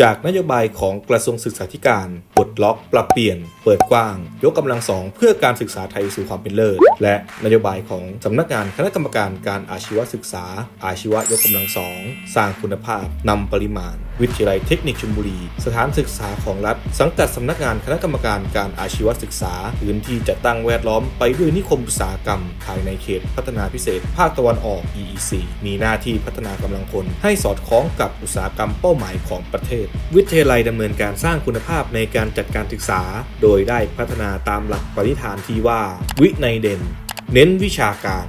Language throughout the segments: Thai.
จากนโยบายของกระทรวงศึกษาธิการปลดล็อก ปรับเปลี่ยน เปิดกว้าง ยกกำลังสองเพื่อการศึกษาไทยสู่ความเป็นเลิศ และนโยบายของสำนักงานคณะกรรมการการอาชีวศึกษา อาชีวะยกกำลังสองสร้างคุณภาพนำปริมาณ วิทยาลัยเทคนิคชลบุรี สถานศึกษาของรัฐ สังกัดสำนักงานคณะกรรมการการอาชีวศึกษา พื้นที่จะตั้งแวดล้อมไปด้วยนิคมอุตสาหกรรม ภายในเขตพัฒนาพิเศษ ภาคตะวันออก EEC มีหน้าที่พัฒนากำลังคน ให้สอดคล้องกับอุตสาหกรรมเป้าหมายของประเทศ วิทยาลัยดำเนินการสร้างคุณภาพในการจัดการศึกษา โดยได้พัฒนาตามหลักปณิธานที่ว่า วิในเด่น เน้นวิชาการ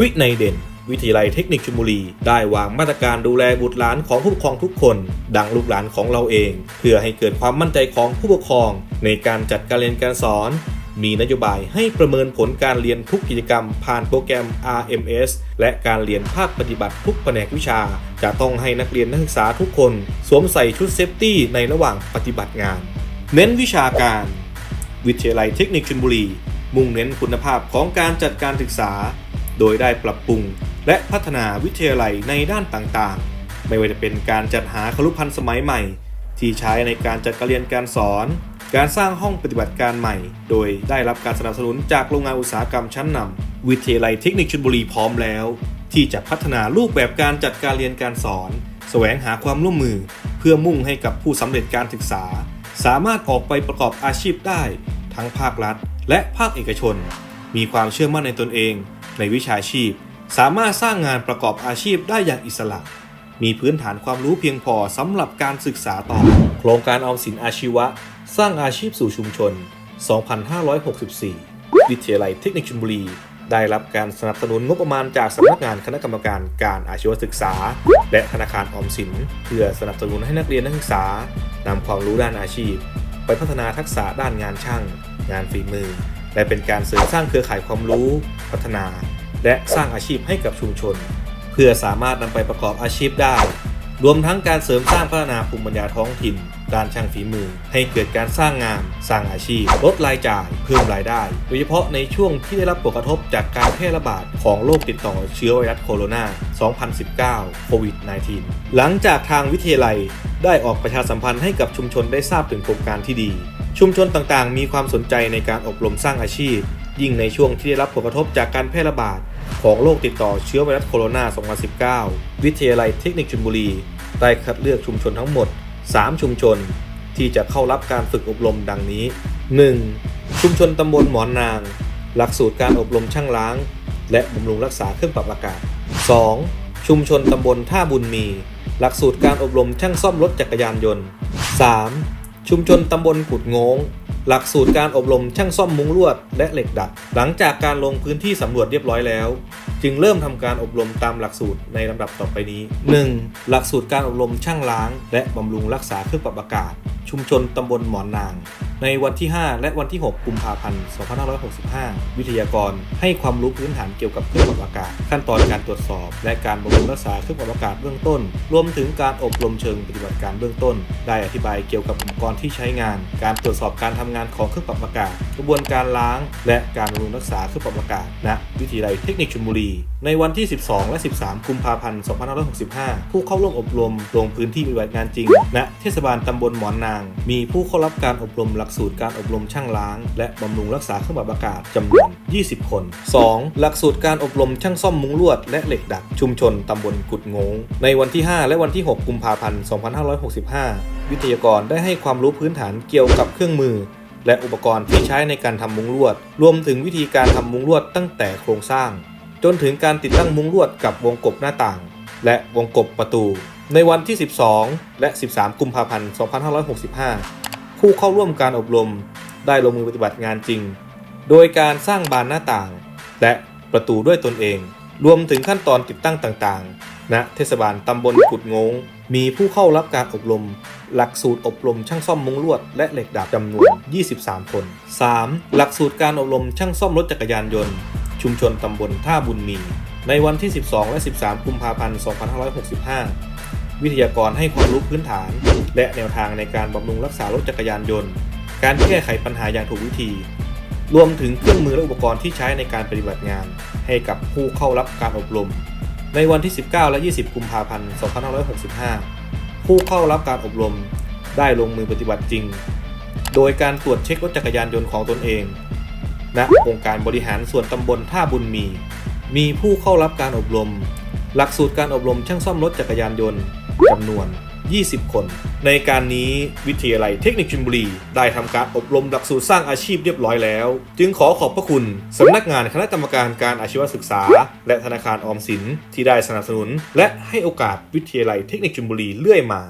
วิในเด่น วิทยาลัยเทคนิคชลบุรี ได้วางมาตรการดูแลบุตรหลานของผู้ปกครองทุกคน ดังลูกหลานของเราเอง เพื่อให้เกิดความมั่นใจของผู้ปกครอง ในการจัดการเรียนการสอน มีนโยบายให้ประเมินผลการเรียนทุกกิจกรรม ผ่านโปรแกรม RMS และการเรียนภาคปฏิบัติทุกแผนกวิชา จะต้องให้นักเรียนนักศึกษาทุกคน สวมใส่ชุดเซฟตี้ในระหว่างปฏิบัติงาน เน้นวิชาการ วิทยาลัยเทคนิคชลบุรีมุ่งเน้นคุณภาพของการจัดการศึกษา โดยได้ปรับปรุง และพัฒนาวิทยาลัยในด้านต่างๆ ไม่ว่าจะเป็นการจัดหาคลุพันธ์สมัยใหม่ ที่ใช้ในการจัดการเรียนการสอน การสร้างห้องปฏิบัติการใหม่ โดยได้รับการสนับสนุนจากโรงงานอุตสาหกรรมชั้นนำวิทยาลัยเทคนิคชลบุรีพร้อมแล้ว ที่จะพัฒนารูปแบบการจัดการเรียนการสอนแสวงหาความร่วมมือ เพื่อมุ่งให้กับผู้สำเร็จการศึกษา สามารถออกไปประกอบอาชีพได้ ทั้งภาครัฐ และภาคเอกชน มีความเชื่อมั่นในตนเอง ในวิชาชีพ สามารถสร้างงานประกอบอาชีพได้อย่างอิสระ มีพื้นฐานความรู้เพียงพอสำหรับการศึกษาต่อ โครงการออมสินอาชีวะ สร้างอาชีพสู่ชุมชน 2564 วิทยาลัยเทคนิคชลบุรี ได้รับการสนับสนุนงบประมาณจากสำนักงานคณะกรรมการการอาชีวศึกษา และธนาคารออมสิน เพื่อสนับสนุนให้นักเรียนนักศึกษานำความรู้ด้านอาชีพ ไปพัฒนาทักษะด้านงานช่าง งานฝีมือ และเป็นการเสริมสร้างเครือข่ายความรู้ พัฒนา และสร้างอาชีพให้กับชุมชน เพื่อสามารถนำไปประกอบอาชีพได้ รวมทั้งการเสริมสร้างพัฒนาภูมิปัญญาท้องถิ่นด้านช่างฝีมือ ให้เกิดการสร้างงาน สร้างอาชีพ ลดรายจ่าย เพิ่มรายได้ โดยเฉพาะในช่วงที่ได้รับผลกระทบจากการแพร่ระบาดของโรคติดต่อเชื้อไวรัสโคโรนา 2019 โควิด -19 หลังจากทางวิทยาลัยได้ออกประชาสัมพันธ์ให้กับชุมชนได้ทราบถึงโครงการที่ดี ชุมชนต่างๆ มีความสนใจในการอบรมสร้างอาชีพ ยิ่งในช่วงที่ได้รับผลกระทบจากการแพร่ระบาด ของโรคติดต่อเชื้อไวรัสโคโรนา 2019 วิทยาลัยเทคนิคชลบุรี ได้คัดเลือกชุมชนทั้งหมด 3 ชุมชน ที่จะเข้ารับการฝึกอบรมดังนี้ 1. ชุมชนตำบลหมอนนาง หลักสูตรการอบรมช่างล้าง และบำรุงรักษาเครื่องปรับอากาศ 2. ชุมชนตำบลท่าบุญมี หลักสูตรการอบรมช่างซ่อมรถจักรยานยนต์ 3. ชุมชนตำบลกุดงง หลักสูตรการอบรมช่างซ่อมมุ้งลวดและเหล็กดัด หลังจากการลงพื้นที่สำรวจเรียบร้อยแล้ว จึงเริ่มทำการอบรมตามหลักสูตรในลำดับต่อไปนี้ 1. หลักสูตรการอบรมช่างล้าง และบำรุงรักษาเครื่องปรับอากาศ ชุมชนตำบลหมอนนาง ในวันที่ 5 และวันที่ 6 กุมภาพันธ์ 2565 วิทยากรให้ความรู้พื้นฐานเกี่ยวกับเครื่องปรับอากาศ ขั้นตอนการตรวจสอบ และการบำรุงรักษาเครื่องปรับอากาศเบื้องต้น รวมถึงการอบรมเชิงปฏิบัติการเบื้องต้น ได้อธิบายเกี่ยวกับอุปกรณ์ที่ใช้งาน การตรวจสอบการทำงานของเครื่องปรับอากาศ กระบวนการล้าง และการบำรุงรักษาเครื่องปรับอากาศณวิทยาลัยเทคนิคชลบุรี ในวันที่ 12 และ 13 กุมภาพันธ์ 2565 ผู้เข้าร่วมอบรมลงพื้นที่ปฏิบัติงานจริงณเทศบาลตำบลหมอนนาง มีผู้เข้ารับการอบรมหลักกสูตรการอบรมช่างล้าง และบำรุงรักษาเครื่องปรับอากาศจำนวน 20 คน 2. หลักสูตรการอบรมช่างซ่อมมุ้งลวด และเหล็กดัดชุมชนตำบลกุดงง ในวันที่ 5 และวันที่ 6 กุมภาพันธ์ 2565 วิทยากรได้ให้ความรู้พื้นฐานเกี่ยวกับเครื่องมือและอุปกรณ์ที่ใช้ในการทำมุ้งลวด รวมถึงวิธีการทำมุ้งลวดตั้งแต่โครงสร้าง จนถึงการติดตั้งมุ้งลวดกับวงกบหน้าต่าง และวงกบประตู ในวันที่ 12 และ 13 กุมภาพันธ์ 2565 ผู้เข้าร่วมการอบรมได้ลงมือปฏิบัติงานจริง โดยการสร้างบานหน้าต่าง และประตูด้วยตนเอง รวมถึงขั้นตอนติดตั้งต่างๆณเทศบาลตำบลกุดงง มีผู้เข้ารับการอบรม หลักสูตรอบรมช่างซ่อมมุงลวด และเหล็กดัดจำนวน 23 คน 3. หลักสูตรการอบรมช่างซ่อมรถจักรยานยนต์ ชุมชนตำบลท่าบุญมี ในวันที่ 12 และ 13 กุมภาพันธ์ 2565 วิทยากรให้ความรู้พื้นฐาน และแนวทางในการบำรุงรักษารถจักรยานยนต์ การแก้ไขปัญหาอย่างถูกวิธี รวมถึงเครื่องมือและอุปกรณ์ที่ใช้ในการปฏิบัติงาน ให้กับผู้เข้ารับการอบรม ในวันที่ 19 และ 20 กุมภาพันธ์ 2565 ผู้เข้ารับการอบรมได้ลงมือปฏิบัติจริง โดยการตรวจเช็ครถจักรยานยนต์ของตนเองณองค์การบริหารส่วนตำบลท่าบุญมี มีผู้เข้ารับการอบรม หลักสูตรการอบรมช่างซ่อมรถจักรยานยนต์ จำนวน 20 คน ในการนี้วิทยาลัยเทคนิคชลบุรี ได้ทำการอบรมหลักสูตรสร้างอาชีพเรียบร้อยแล้ว จึงขอขอบพระคุณสำนักงานคณะกรรมการการอาชีวศึกษา และธนาคารออมสินที่ได้สนับสนุน และให้โอกาสวิทยาลัยเทคนิคชลบุรีเรื่อยมา